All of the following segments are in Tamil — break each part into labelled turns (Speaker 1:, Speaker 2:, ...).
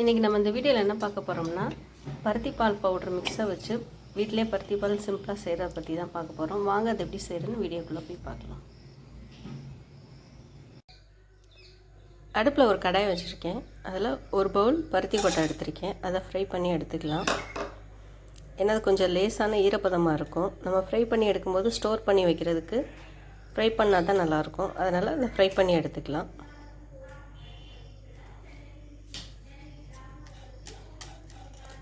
Speaker 1: இன்றைக்கி நம்ம இந்த வீடியோவில் என்ன பார்க்க போகிறோம்னா பருத்தி பால் பவுடர் மிக்ஸை வச்சு வீட்டிலே பருத்தி பால் சிம்பிளாக செய்கிறத பற்றி தான் பார்க்க போகிறோம் வாங்க அது எப்படி செய்கிறதுன்னு வீடியோக்குள்ளே போய் பார்க்கலாம். அடுப்பில் ஒரு கடாய் வச்சுருக்கேன். அதில் ஒரு பவுல் பருத்தி கொட்டை எடுத்திருக்கேன். அதை ஃப்ரை பண்ணி எடுத்துக்கலாம். ஏன்னா அது கொஞ்சம் லேசான ஈரப்பதமாக இருக்கும். நம்ம ஃப்ரை பண்ணி எடுக்கும்போது ஸ்டோர் பண்ணி வைக்கிறதுக்கு ஃப்ரை பண்ணால் தான் நல்லாயிருக்கும் அதனால் அதை ஃப்ரை பண்ணி எடுத்துக்கலாம்.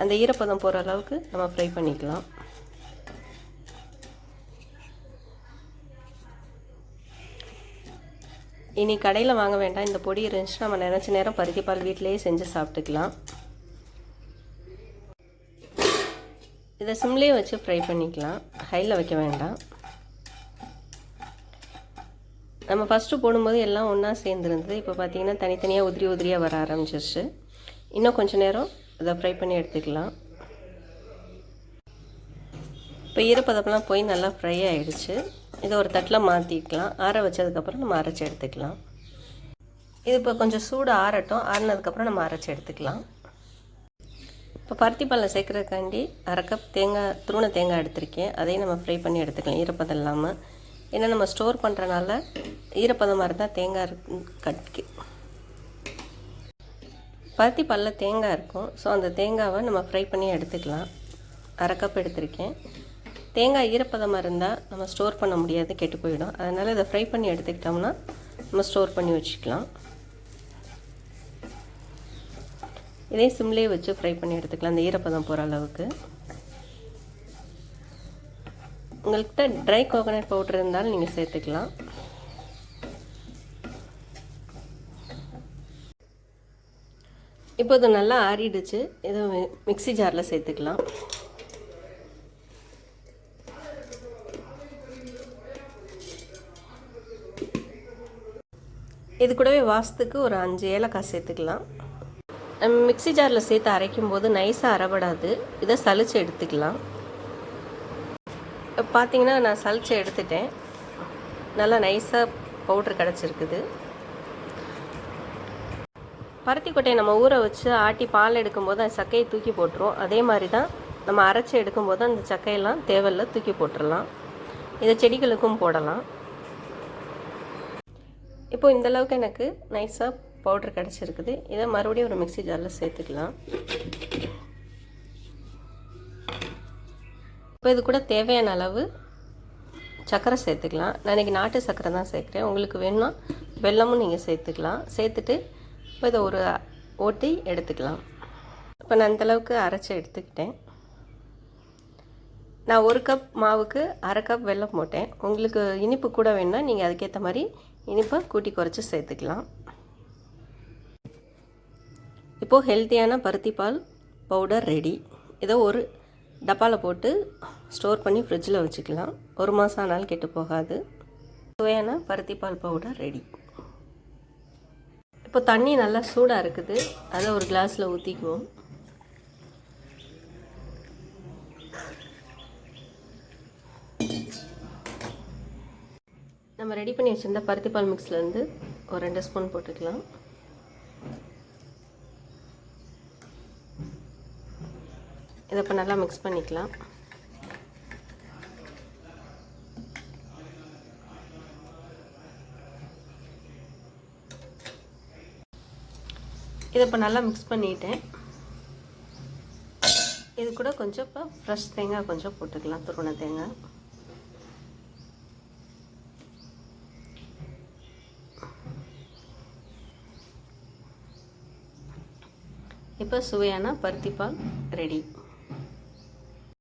Speaker 1: அந்த ஈரப்பதம் போகிற அளவுக்கு நம்ம ஃப்ரை பண்ணிக்கலாம். இனி கடையில் வாங்க வேண்டாம். இந்த பொடி இருந்துச்சுன்னா நம்ம நினச்ச நேரம் பருத்தி பால் வீட்டிலேயே செஞ்சு சாப்பிட்டுக்கலாம். இதை சிம்லேயே வச்சு ஃப்ரை பண்ணிக்கலாம். ஹையில் வைக்க வேண்டாம். நம்ம ஃபஸ்ட்டு போடும்போது எல்லாம் ஒன்றா சேர்ந்துருந்தது. இப்போ பார்த்திங்கன்னா தனித்தனியாக உதிரி உதிரியாக வர ஆரம்பிச்சிருச்சு. இன்னும் கொஞ்சம் நேரம் இதை ஃப்ரை பண்ணி எடுத்துக்கலாம். இப்போ ஈரப்பதம்லாம் போய் நல்லா ஃப்ரை ஆகிடுச்சு இதை ஒரு தட்டில் மாற்றிக்கலாம் ஆற வச்சதுக்கப்புறம் நம்ம அரைச்சி எடுத்துக்கலாம். இது இப்போ கொஞ்சம் சூடு ஆறட்டும். ஆறினதுக்கப்புறம் நம்ம அரைச்சி எடுத்துக்கலாம். இப்போ பருத்தி பாலில் சேர்க்குறதுக்காண்டி அரை கப் தேங்காய் துருண தேங்காய் எடுத்திருக்கேன். அதையும் நம்ம ஃப்ரை பண்ணி எடுத்துக்கலாம். ஈரப்பதம் இல்லாமல் ஏன்னா நம்ம ஸ்டோர் பண்ணுறனால ஈரப்பதமாக இருந்தால் தேங்காய் கட்டி பருத்தி பாலில் தேங்காய் இருக்கும். ஸோ அந்த தேங்காவை நம்ம ஃப்ரை பண்ணி எடுத்துக்கலாம். அரை கப் எடுத்திருக்கேன். தேங்காய் ஈரப்பதமாக இருந்தால் நம்ம ஸ்டோர் பண்ண முடியாது கெட்டு போயிடும். அதனால் இதை ஃப்ரை பண்ணி எடுத்துக்கிட்டோம்னா நம்ம ஸ்டோர் பண்ணி வச்சுக்கலாம். இதையும் சிம்லேயே வச்சு ஃப்ரை பண்ணி எடுத்துக்கலாம் அந்த ஈரப்பதம் போகிற அளவுக்கு. உங்கள்கிட்ட ட்ரை கோகோனட் பவுடர் இருந்தாலும் நீங்கள் சேர்த்துக்கலாம். இப்போ இது நல்லா ஆறிடுச்சு. இதை மிக்ஸி ஜாரில் சேர்த்துக்கலாம். இது கூடவே வாசத்துக்கு ஒரு அஞ்சு ஏலக்காய் சேர்த்துக்கலாம். நம்ம மிக்ஸி ஜாரில் சேர்த்து அரைக்கும் போது நைஸாக அரைபடாது இதை சலிச்சு எடுத்துக்கலாம். பார்த்தீங்கன்னா நான் சலிச்சு எடுத்துட்டேன். நல்லா நைஸாக பவுட்ரு கிடச்சிருக்குது. பருத்தி கொட்டையை நம்ம ஊற வச்சு ஆட்டி பால் எடுக்கும்போது அந்த சக்கையை தூக்கி போட்டுருவோம். அதே மாதிரி தான் நம்ம அரைச்சி எடுக்கும்போது அந்த சக்கையெல்லாம் தேவையில்ல தூக்கி போட்டுடலாம் இதை செடிகளுக்கும் போடலாம். இப்போது இந்தளவுக்கு எனக்கு நைஸாக பவுட்ரு கிடச்சிருக்குது. இதை மறுபடியும் ஒரு மிக்ஸி ஜாரில் சேர்த்துக்கலாம். இப்போ இது கூட தேவையான அளவு சர்க்கரை சேர்த்துக்கலாம். நான் இன்றைக்கி நாட்டு சர்க்கரை தான் சேர்க்குறேன். உங்களுக்கு வேணும்னா வெல்லமும் நீங்கள் சேர்த்துக்கலாம். சேர்த்துட்டு இப்போ இதை ஒரு ஓட்டி எடுத்துக்கலாம். இப்போ நான் அந்தளவுக்கு அரைச்சி எடுத்துக்கிட்டேன். நான் ஒரு கப் மாவுக்கு அரை கப் வெல்லம் போட்டேன். உங்களுக்கு இனிப்பு கூட வேணுன்னா நீங்கள் அதுக்கேற்ற மாதிரி இனிப்பை கூட்டி குறைச்சி சேர்த்துக்கலாம். இப்போது ஹெல்த்தியான பருத்தி பால் பவுடர் ரெடி இதை ஒரு டப்பாவில் போட்டு ஸ்டோர் பண்ணி ஃப்ரிட்ஜில் வச்சுக்கலாம். ஒரு மாதம் ஆனாலும் கெட்டு போகாது. சுவையான பருத்தி பால் பவுடர் ரெடி இப்போ தண்ணி நல்லா சூடாக இருக்குது. அதை ஒரு கிளாஸில் ஊற்றிக்குவோம் நம்ம ரெடி பண்ணி வச்சுருந்த பருத்தி பால் மிக்ஸ்லேருந்து ஒரு ரெண்டு ஸ்பூன் போட்டுக்கலாம். இதை இப்போ நல்லா மிக்ஸ் பண்ணிக்கலாம். இதை இப்போ நல்லா மிக்ஸ் பண்ணிட்டேன். இது கூட கொஞ்சம் இப்போ ஃப்ரெஷ் தேங்காய் கொஞ்சம் போட்டுக்கலாம் துருவண தேங்காய். இப்போ சுவையான பருத்திப்பால் ரெடி